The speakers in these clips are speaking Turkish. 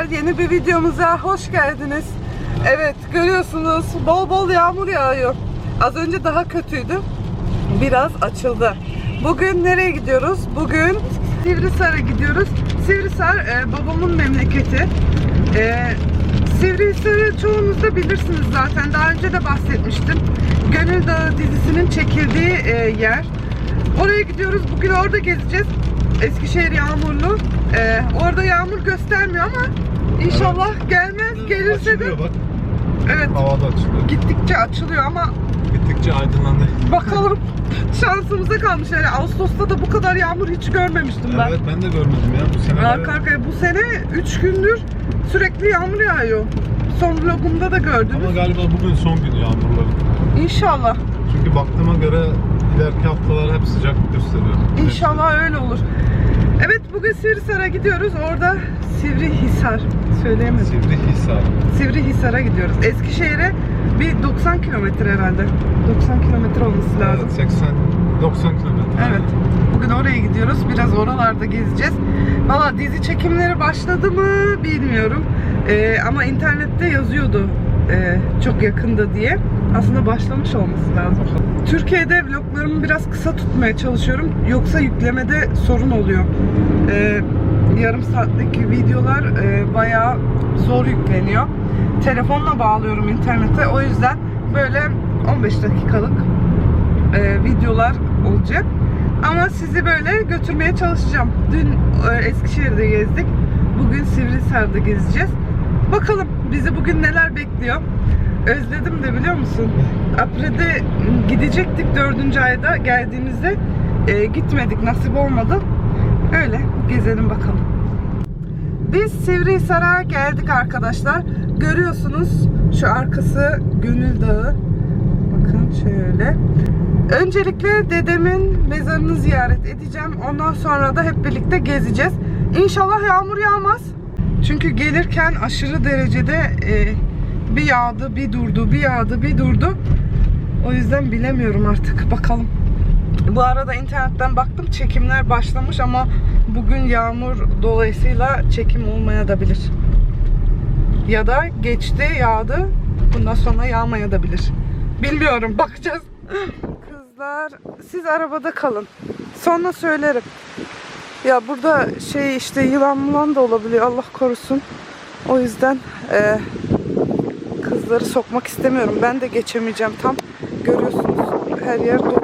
arkadaşlar yeni bir videomuza hoş geldiniz. Evet görüyorsunuz bol bol yağmur yağıyor. Az önce daha kötüydü. Biraz açıldı. Bugün nereye gidiyoruz? Bugün Sivrisar'a gidiyoruz. Sivrisar e, babamın memleketi. E, Sivrisar'ı çoğunuz da bilirsiniz zaten. Daha önce de bahsetmiştim. Gönül Dağı dizisinin çekildiği e, yer. Oraya gidiyoruz. Bugün orada gezeceğiz. Eskişehir yağmurlu. Ee, orada yağmur göstermiyor ama inşallah gelmez. Gelirse de Açılıyor bak. evet Havada açılıyor. gittikçe açılıyor ama Gittikçe aydınlandı. bakalım şansımıza kalmış. Yani Ağustos'ta da bu kadar yağmur hiç görmemiştim ben. Evet ben de görmedim ya. Bu sene Arka arkaya bu sene 3 gündür sürekli yağmur yağıyor. Son vlogumda da gördünüz. Ama galiba bugün son gün yağmurların. İnşallah. Çünkü baktığıma göre ileriki haftalar hep sıcak gösteriyor. İnşallah öyle olur. Evet bugün Sivrisar'a gidiyoruz. Orada Sivrihisar. Söyleyemedim. Sivrihisar. Sivrihisar'a gidiyoruz. Eskişehir'e bir 90 kilometre herhalde. 90 kilometre olması lazım. Evet 80 90 kilometre. Evet. Bugün oraya gidiyoruz. Biraz oralarda gezeceğiz. Valla dizi çekimleri başladı mı bilmiyorum. Ee, ama internette yazıyordu ee, çok yakında diye. Aslında başlamış olması lazım. Türkiye'de vloglarımı biraz kısa tutmaya çalışıyorum. Yoksa yüklemede sorun oluyor. Ee, yarım saatlik videolar e, bayağı zor yükleniyor. Telefonla bağlıyorum internete. O yüzden böyle 15 dakikalık e, videolar olacak. Ama sizi böyle götürmeye çalışacağım. Dün e, Eskişehir'de gezdik. Bugün Sivrisar'da gezeceğiz. Bakalım bizi bugün neler bekliyor. Özledim de biliyor musun? Apre'de gidecektik dördüncü ayda geldiğimizde e, gitmedik nasip olmadı. Öyle gezelim bakalım. Biz Sivrihisar'a geldik arkadaşlar. Görüyorsunuz şu arkası Gönül Dağı. Bakın şöyle. Öncelikle dedemin mezarını ziyaret edeceğim. Ondan sonra da hep birlikte gezeceğiz. İnşallah yağmur yağmaz. Çünkü gelirken aşırı derecede e, bir yağdı, bir durdu, bir yağdı, bir durdu. O yüzden bilemiyorum artık. Bakalım. Bu arada internetten baktım çekimler başlamış ama bugün yağmur dolayısıyla çekim olmaya da bilir. Ya da geçti yağdı bundan sonra yağmaya da bilir. Bilmiyorum bakacağız. Kızlar siz arabada kalın. Sonra söylerim. Ya burada şey işte yılan mulan da olabiliyor Allah korusun. O yüzden e, kızları sokmak istemiyorum. Ben de geçemeyeceğim tam. Görüyorsunuz her yer dolu.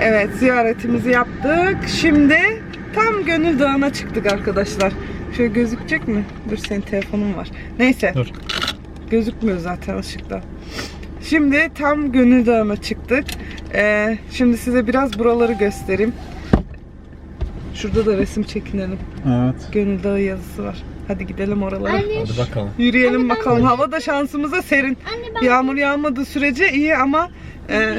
Evet ziyaretimizi yaptık. Şimdi tam Gönül Dağı'na çıktık arkadaşlar. Şöyle gözükecek mi? Dur senin telefonun var. Neyse. Dur. Gözükmüyor zaten ışıkta. Şimdi tam Gönül Dağı'na çıktık. Ee, şimdi size biraz buraları göstereyim. Şurada da resim çekinelim. Evet. Gönül Dağı yazısı var. Hadi gidelim oralara. Anne, Hadi bakalım. Yürüyelim bakalım. Hava da şansımıza serin. anne ben Yağmur yağmadığı sürece iyi ama e,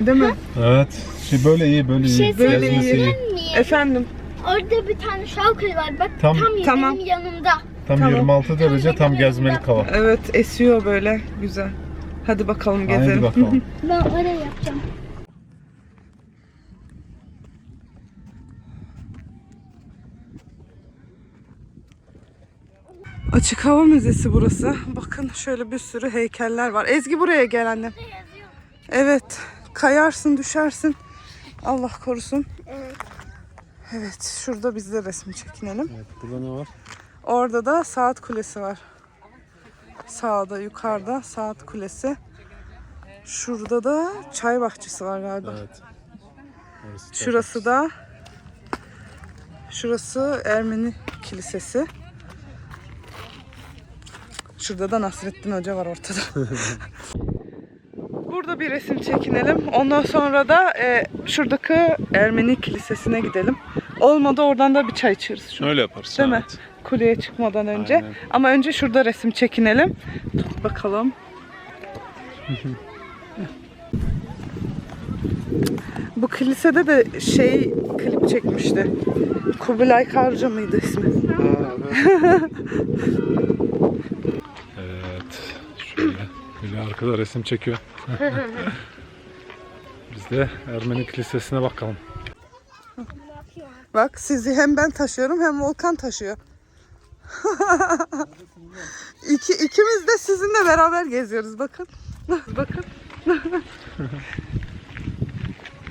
değil mi? Evet. Şey böyle iyi böyle bir iyi. şey Böyle Gezmesi iyi. söyleyebilir miyim? Efendim. Orada bir tane şalkır var. Bak Tam- tam, tam Tamam. benim yanımda. Tam Tamam. 26 derece tam gezmelik hava. Evet esiyor böyle güzel. Hadi bakalım gezelim. Haydi bakalım. Ben oraya yapacağım. Açık hava müzesi burası. Bakın şöyle bir sürü heykeller var. Ezgi buraya gel annem. Evet. Kayarsın düşersin. Allah korusun. Evet. Evet şurada biz de resim çekinelim. Evet burada ne var? Orada da saat kulesi var. Sağda yukarıda saat kulesi. Şurada da çay bahçesi var galiba. Evet. Orası Şurası da şurası Ermeni kilisesi. Şurada da Nasrettin Hoca var ortada. Burada bir resim çekinelim. Ondan sonra da e, şuradaki Ermeni kilisesine gidelim. Olmadı oradan da bir çay içeriz. Şu, Öyle yaparız. değil mi? evet. Kuleye çıkmadan önce. Aynen. Ama önce şurada resim çekinelim. Tut bakalım. Bu kilisede de şey klip çekmişti. Kubilay Karca mıydı ismi? Evet. Arkada resim çekiyor. Biz de Ermeni kilisesine bakalım. Bak sizi hem ben taşıyorum hem Volkan taşıyor. İki, ikimiz de sizinle beraber geziyoruz bakın. bakın.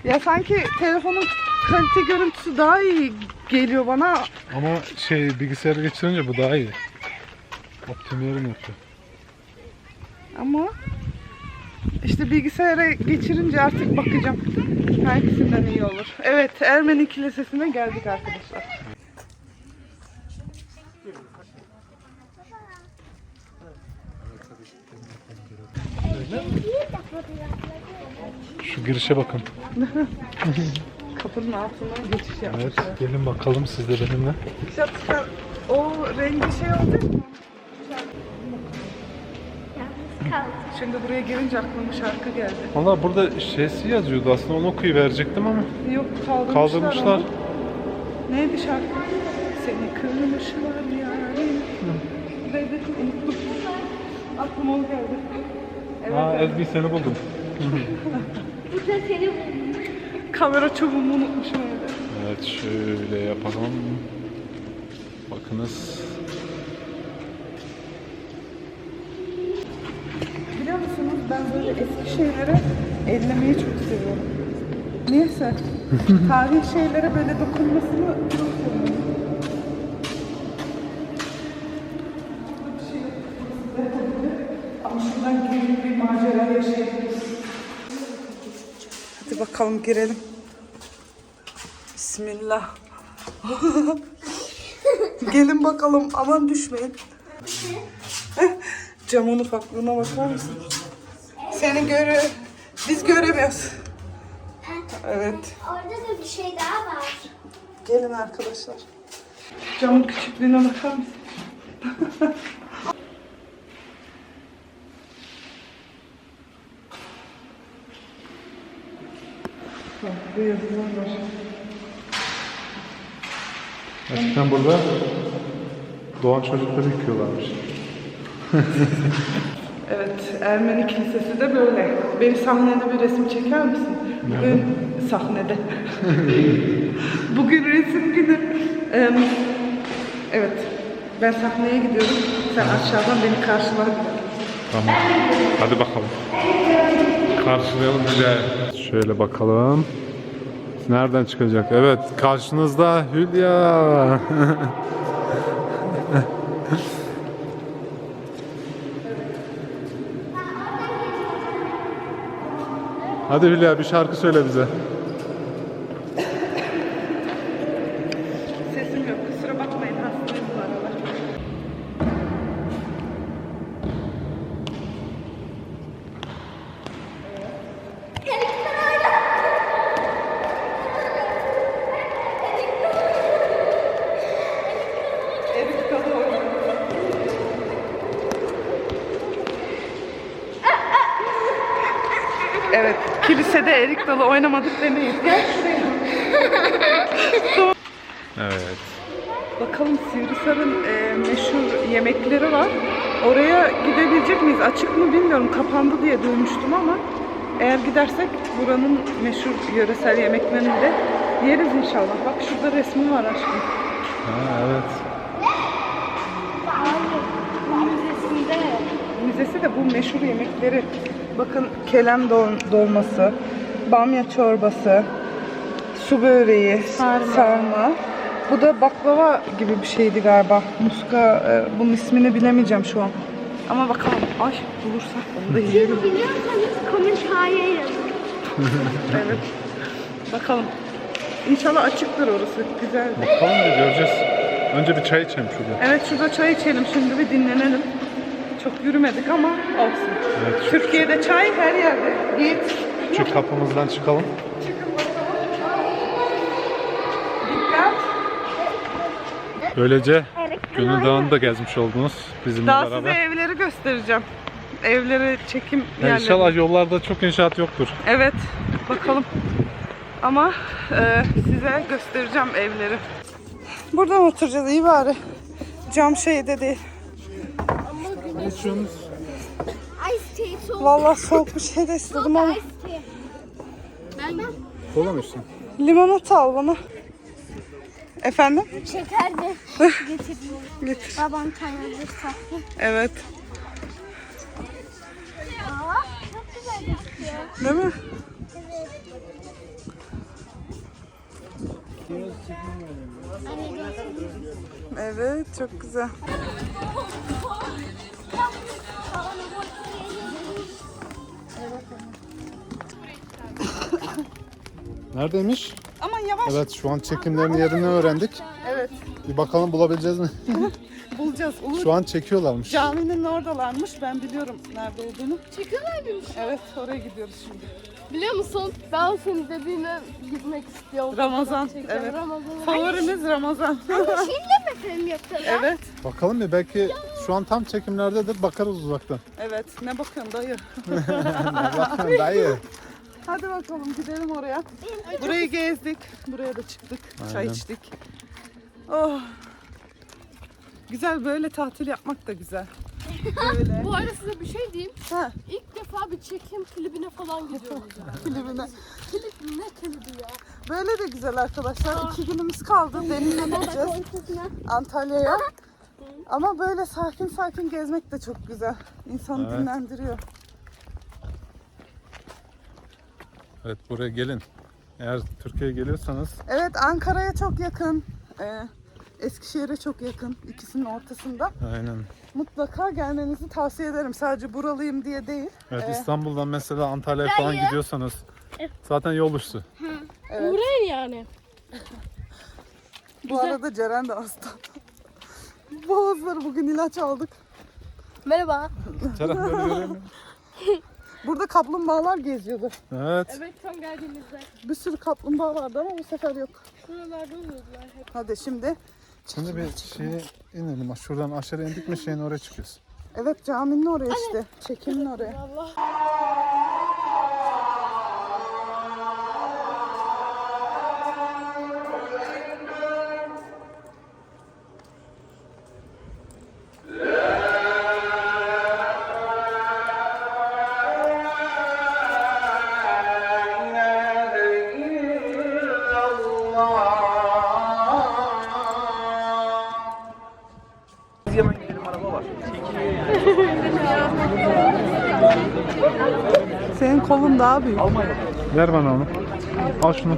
ya sanki telefonun kalite görüntüsü daha iyi geliyor bana. Ama şey bilgisayarı geçirince bu daha iyi. Optimiyorum yapıyor. Ama işte bilgisayara geçirince artık bakacağım hangisinden iyi olur. Evet Ermeni Kilisesi'ne geldik arkadaşlar. Şu girişe bakın. Kapının altından geçiş Evet. yapmışlar. Gelin bakalım siz de benimle. Çatışan o rengi şey olacak mı? Kaldım. Şimdi buraya gelince aklıma şarkı geldi. Valla burada şeysi yazıyordu aslında onu okuyuverecektim ama Yok kaldırmışlar. kaldırmışlar. onu. Neydi şarkı? Seni kırmışlar yarim. Neydi? Unuttum. Aklıma o geldi. Evet, Aa evet. Ezgi seni buldum. Bu da seni bulmuş. Kamera çubuğumu unutmuşum evde. Evet şöyle yapalım. Bakınız. Biliyor musunuz ben böyle eski şeyleri ellemeyi çok seviyorum. Niyeyse. Tarihi şeylere böyle dokunmasını çok seviyorum. Ama şuradan girip bir macera yaşayabiliriz. Hadi bakalım girelim. Bismillah. Gelin bakalım aman düşmeyin. Camın ufaklığına bakar mısın? Seni görü biz göremiyoruz. Evet. Orada da bir şey daha var. Gelin arkadaşlar. Camın küçüklüğüne bakar mısın? Bak, bu yazılar var. Eskiden burada doğan çocukları yıkıyorlarmış. Evet, Ermeni Kilisesi de böyle. Beni sahnede bir resim çeker misin? Bugün sahnede. Bugün resim günü. Em, evet, ben sahneye gidiyorum. Sen aşağıdan beni karşıla. Tamam. Hadi bakalım. Karşılayalım bile. Şöyle bakalım. Nereden çıkacak? Evet, karşınızda Hülya. Hadi Hülya bir şarkı söyle bize. Dalı oynamadık demeyiz. Gel şuraya. Evet. Bakalım Sivrisar'ın e, meşhur yemekleri var. Oraya gidebilecek miyiz? Açık mı bilmiyorum. Kapandı diye duymuştum ama eğer gidersek buranın meşhur yöresel yemeklerini de yeriz inşallah. Bak şurada resmi var aşkım. Ha, evet. Müzesi de bu meşhur yemekleri. Bakın kelem dol- dolması, bamya çorbası, su böreği, sarma. Bu da baklava gibi bir şeydi galiba. Muska, e, bunun ismini bilemeyeceğim şu an. Ama bakalım. Ay bulursak onu da yiyelim. Siz biliyorsanız komentaya yazın. Evet. Bakalım. İnşallah açıktır orası. Güzel. Bakalım bir göreceğiz. Önce bir çay içelim şurada. Evet şurada çay içelim şimdi bir dinlenelim. Çok yürümedik ama olsun. Evet, Türkiye'de çay her yerde. Git. Şu kapımızdan çıkalım. Dikkat. Böylece Gönül Dağı'nı da gezmiş oldunuz bizimle Daha size beraber. evleri göstereceğim. Evleri çekim yerleri. İnşallah yollarda çok inşaat yoktur. Evet. Bakalım. Ama e, size göstereceğim evleri. Buradan oturacağız iyi bari. Cam şeyde değil. Ne içiyorsunuz? Vallahi soğuk bir şey de istedim ama. Kola mı içtin? Limonata al bana. Efendim? şeker de getirdim. Getir. Babam tanırırsa. Evet. Aa, çok güzel. Değil mi? Evet çok güzel. Neredeymiş? Aman yavaş. Evet şu an çekimlerin yerini öğrendik. Evet. Bir bakalım bulabileceğiz mi? Bulacağız. Ulu Şu an çekiyorlarmış. caminin oradalarmış. Ben biliyorum nerede olduğunu. Çekiyorlar mıymış? Evet oraya gidiyoruz şimdi. Biliyor musun? Ben senin dediğine gitmek istiyorum. Ramazan. Evet. Ramazan. Favorimiz Ramazan. Şimdi mi film yapıyorlar? evet. Bakalım bir belki şu an tam çekimlerdedir bakarız uzaktan. Evet. Ne bakıyorsun dayı? Bakın dayı. Hadi bakalım gidelim oraya. Burayı gezdik. Buraya da çıktık. Çay Aynen. içtik. Oh. Güzel böyle tatil yapmak da güzel. Böyle. Bu arada size bir şey diyeyim. Ha, İlk defa bir çekim klibine falan gidiyoruz. ya. klibine. Klip ne klibi ya? Böyle de güzel arkadaşlar. İki günümüz kaldı. Denize gideceğiz. Antalya'ya. Ama böyle sakin sakin gezmek de çok güzel. İnsanı Evet. dinlendiriyor. Evet buraya gelin. Eğer Türkiye'ye geliyorsanız Evet Ankara'ya çok yakın. Ee, Eskişehir'e çok yakın. İkisinin ortasında. aynen. Mutlaka gelmenizi tavsiye ederim. Sadece buralıyım diye değil. Evet Ee, İstanbul'dan mesela Antalya'ya falan gidiyorsanız zaten yol üstü. Evet. Uğrayın yani. Bu arada Ceren de hasta. Boğazları bugün ilaç aldık. Merhaba. Ceren böyle göremiyor musun? Burada kaplumbağalar geziyordu. Evet. Evet son geldiğimizde. Bir sürü kaplumbağa vardı ama bu sefer yok. Şuralarda oluyordular hep. Hadi şimdi. Şimdi bir şeye inelim. Şuradan aşağı indik mi şeyin oraya çıkıyoruz. Evet caminin oraya işte. Çekimin oraya. Allah. Daha büyük. Ver bana onu. Al şunu.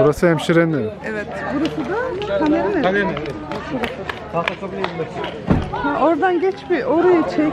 Burası hemşirenin evi. Evet. Burası da kameranın evi. Ha, oradan geç bir orayı çek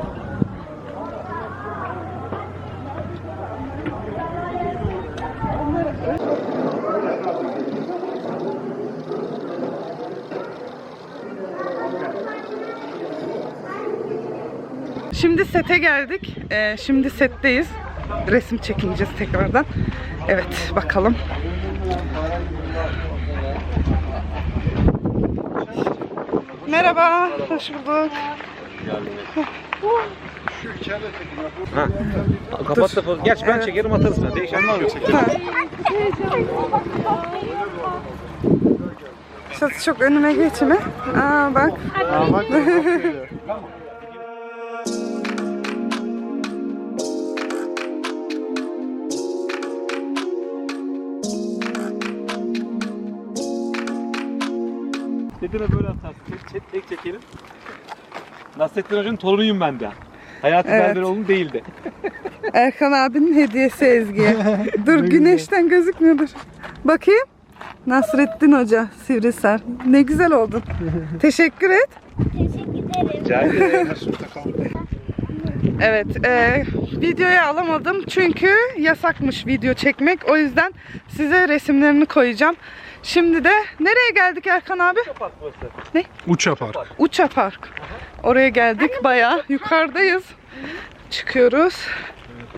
Şimdi sete geldik. Ee, şimdi setteyiz. Resim çekineceğiz tekrardan. Evet bakalım. Merhaba, hoş bulduk. Kapat da Geç ben çekerim atarız sana. Değişenler mi çekerim? Şurası çok önüme geçme. Aa bak. Dediğine böyle atarsın. Tek, tek, tek çekelim. Nasrettin Hoca'nın torunuyum ben de. Hayatı Evet. Berberoğlu'nun değildi. Erkan abinin hediyesi Ezgi'ye. Dur güneşten gözükmüyordur. Bakayım. Nasrettin Hoca Sivrisar. Ne güzel oldun. Teşekkür et. Teşekkür ederim. Rica ederim. Evet, e, videoya alamadım çünkü yasakmış video çekmek. O yüzden size resimlerini koyacağım. Şimdi de nereye geldik Erkan abi? Park burası. Uça Park. Uça Park. Oraya geldik bayağı yukarıdayız. Çıkıyoruz.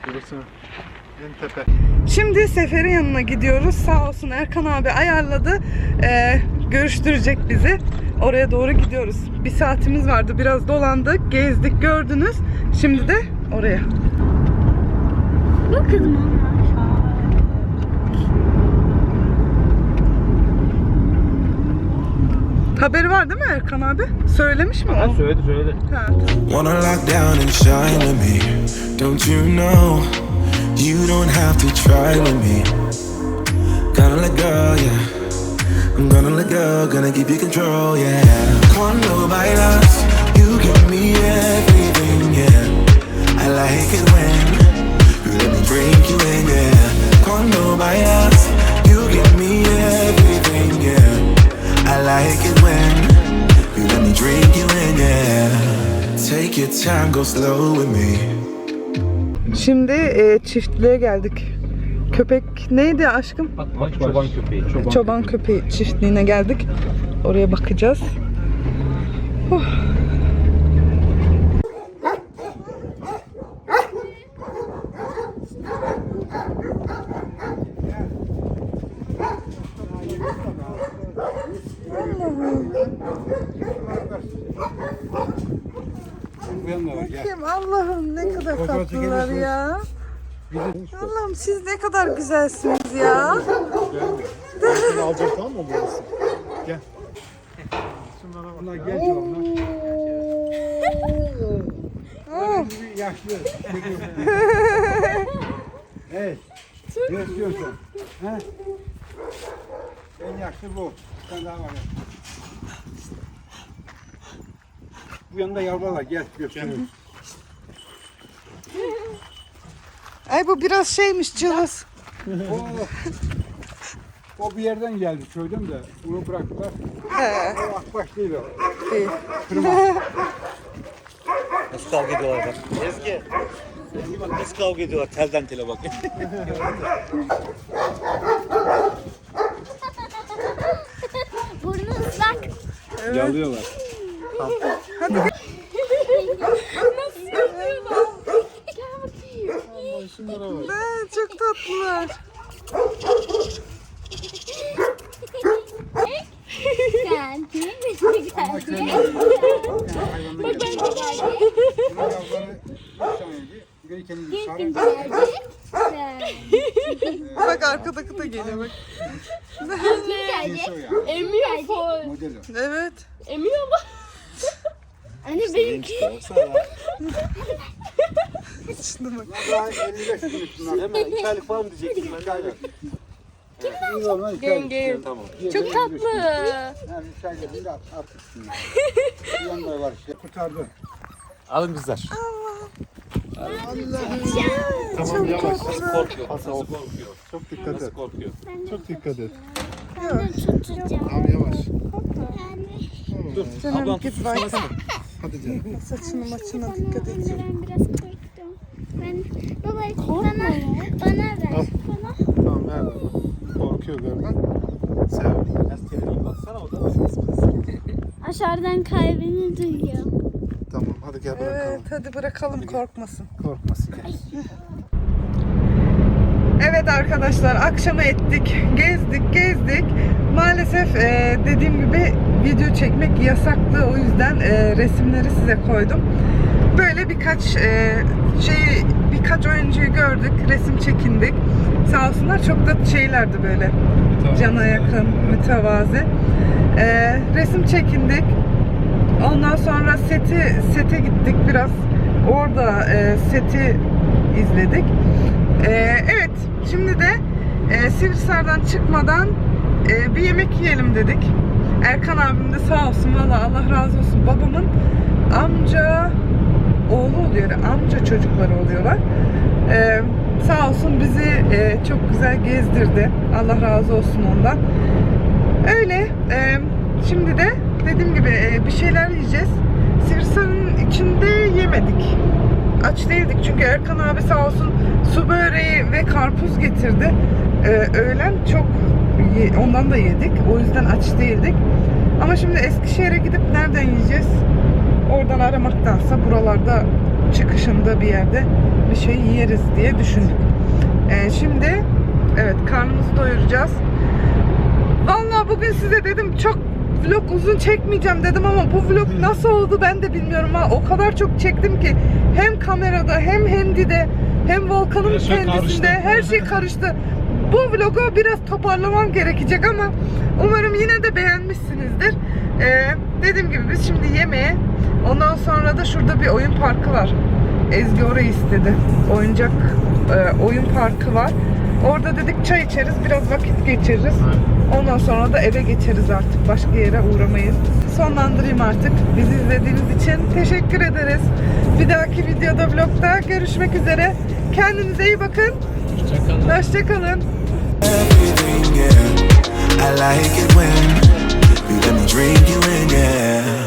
Burası en tepe. Şimdi Sefer'in yanına gidiyoruz. Sağ olsun Erkan abi ayarladı. Ee, görüştürecek bizi. Oraya doğru gidiyoruz. Bir saatimiz vardı. Biraz dolandık, gezdik, gördünüz. Şimdi de oraya. Bu kızım onlar. Haberi var değil mi Erkan abi? Söylemiş mi Ha o? söyledi söyledi. Ha, Wanna lock down and shine with me. Don't you know you don't have to try with me? Gonna let go, yeah. I'm gonna let go, gonna give you control, yeah. Cuando bailas, you give me everything, yeah. I like it when Take your time, go slow with me. Şimdi e, çiftliğe geldik. Köpek neydi aşkım? Çoban köpeği. Çoban. Çoban köpeği çiftliğine geldik. Oraya bakacağız. Huh. Allah'ım ne kadar tatlılar ya. Allah'ım siz ne kadar güzelsiniz ya. Alacak tamam mı burası? Gel. Bunlar gel canım. yaşlı. hey, ne istiyorsun? Ha? En yaşlı bu. Bir tane daha var. ya. Bu yanında yavrular. Gel göstereyim. Ay bu biraz şeymiş cılız. O, o bir yerden geldi köyden de. Bunu bıraktılar. He, O akbaş değil o. değil. Nasıl kavga ediyorlar bak. Ezgi. Ezgi bak nasıl kavga ediyorlar telden tele bak. Burnu ıslak. Yalıyorlar. Ne, çok tatlılar. Geldi. Geldi. Hayvandan geldi. Bunun yavruları üç taneydi. Biri kendini sarı. Bak arkadaki de geliyor bak. Cinsi o ya. Emiyor full. Modeli. Evet. Emiyor mu? Anne benimki. Şimdi bak. Bunlar daha 55 günlük bunlar. Hemen iki aylık falan diyecektim ben. Aylık. Gel. Tamam. Çok tatlı. Aylık bir at, artık şimdi. Bir yanda var işte. Kurtardı. Alın kızlar. Tamam yavaş. Nasıl korkuyor? Nasıl korkuyor? Çok dikkat Nasıl et. korkuyor? Çok dikkat et. Ben de tutacağım. Tamam yavaş. Dur. Ablan git sana. Hadi canım. Saçını maçına dikkat et. Ben biraz korktum. Ben baba bana bana ver. Bana. Tamam ver. Korkuyor görmen. Sev. Biraz telefon baksana o da. Aşağıdan kalbini duyuyor. Tamam hadi gel bırakalım. Evet hadi bırakalım korkmasın. Korkmasın gel. Evet arkadaşlar akşamı ettik, gezdik, gezdik. Maalesef e, dediğim gibi video çekmek yasaktı. O yüzden e, resimleri size koydum. Böyle birkaç e, şey, birkaç oyuncuyu gördük, resim çekindik. Sağ olsunlar çok da şeylerdi böyle. Cana yakın, mütevazi. E, resim çekindik. Ondan sonra seti sete gittik biraz. Orada e, seti izledik. E, evet, şimdi de e, Sivrisar'dan çıkmadan e, bir yemek yiyelim dedik. Erkan abim de sağ olsun valla Allah razı olsun. Babamın amca oğlu oluyor, amca çocukları oluyorlar. E, sağ olsun bizi e, çok güzel gezdirdi. Allah razı olsun ondan. Öyle. e, şimdi de dediğim gibi e, bir şeyler yiyeceğiz. Sivrisar'ın içinde yemedik. aç değildik çünkü Erkan abi sağ olsun su böreği ve karpuz getirdi. Ee, öğlen çok ondan da yedik. O yüzden aç değildik. Ama şimdi Eskişehir'e gidip nereden yiyeceğiz? Oradan aramaktansa buralarda çıkışında bir yerde bir şey yeriz diye düşündük. Ee, şimdi evet karnımızı doyuracağız. Vallahi bugün size dedim çok vlog uzun çekmeyeceğim dedim ama bu vlog nasıl oldu ben de bilmiyorum ha. O kadar çok çektim ki hem kamerada hem Hendi'de hem Volkan'ın şey kendisinde karıştı. her şey karıştı. Bu vlogu biraz toparlamam gerekecek ama umarım yine de beğenmişsinizdir. Ee, dediğim gibi biz şimdi yemeğe Ondan sonra da şurada bir oyun parkı var. Ezgi orayı istedi. Oyuncak e, oyun parkı var. Orada dedik çay içeriz, biraz vakit geçiririz. Ondan sonra da eve geçeriz artık. Başka yere uğramayız. Sonlandırayım artık. Bizi izlediğiniz için teşekkür ederiz. Bir dahaki videoda, vlogda görüşmek üzere. Kendinize iyi bakın. Hoşçakalın. Hoşçakalın. I.